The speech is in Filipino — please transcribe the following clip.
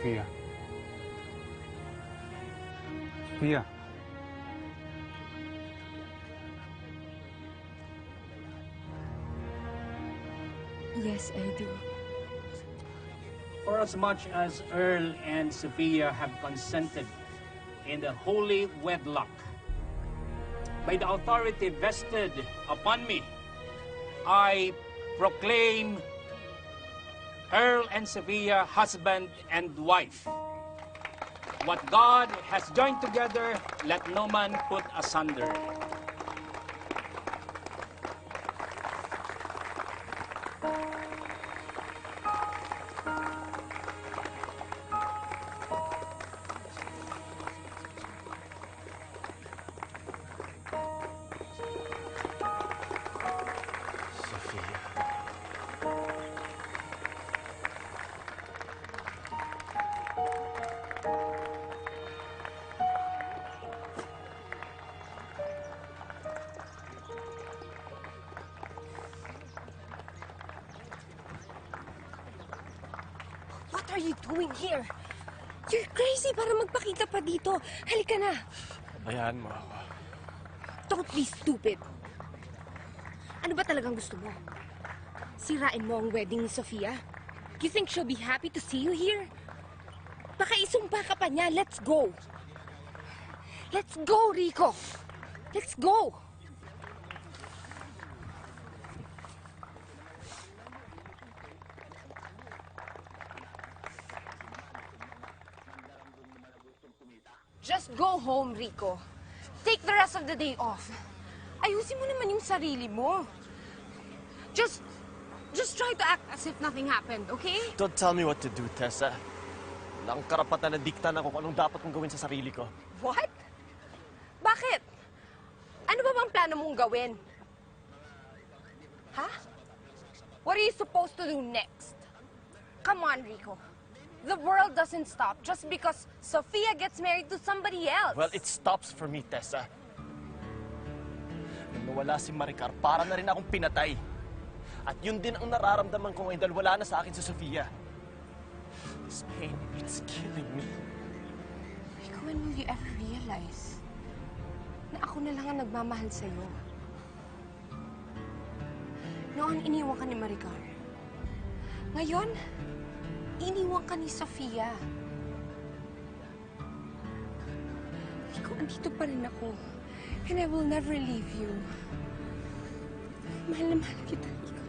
Sophia. Sophia. Yes, I do. For as much as Earl and Sophia have consented in the holy wedlock, by the authority vested upon me, I proclaim Earl and Sophia husband and wife. What God has joined together, let no man put asunder. What are you doing here? You're crazy para magpakita pa dito. Halika na. Bayaan mo ako. Don't be stupid. Ano ba talagang gusto mo? Sirain mo ang wedding ni Sofia? You think she'll be happy to see you here? Baka isumpa ka pa niya. Let's go. Let's go, Rico. Let's go. Just go home, Rico. Take the rest of the day off. Ayusin mo naman yung sarili mo. Just, just try to act as if nothing happened, okay? Don't tell me what to do, Tessa. Wala akong karapatan na dikta na kung anong dapat kong gawin sa sarili ko. What? Bakit? Ano ba bang plano mong gawin? Ha? What are you supposed to do next? Come on, Rico. The world doesn't stop just because Sophia gets married to somebody else. Well, it stops for me, Tessa. Nung nawala si Maricar, para na rin akong pinatay. At yun din ang nararamdaman ko ngayon dahil wala na sa akin si Sofia. This pain, it's killing me. Rico, when will you ever realize na ako na lang ang nagmamahal sa'yo? Noon, iniwan ka ni Maricar. Ngayon, iniwan ka ni Sofia. Rico, andito pa rin ako. And I will never leave you. Mahal na mahal kita, Rico.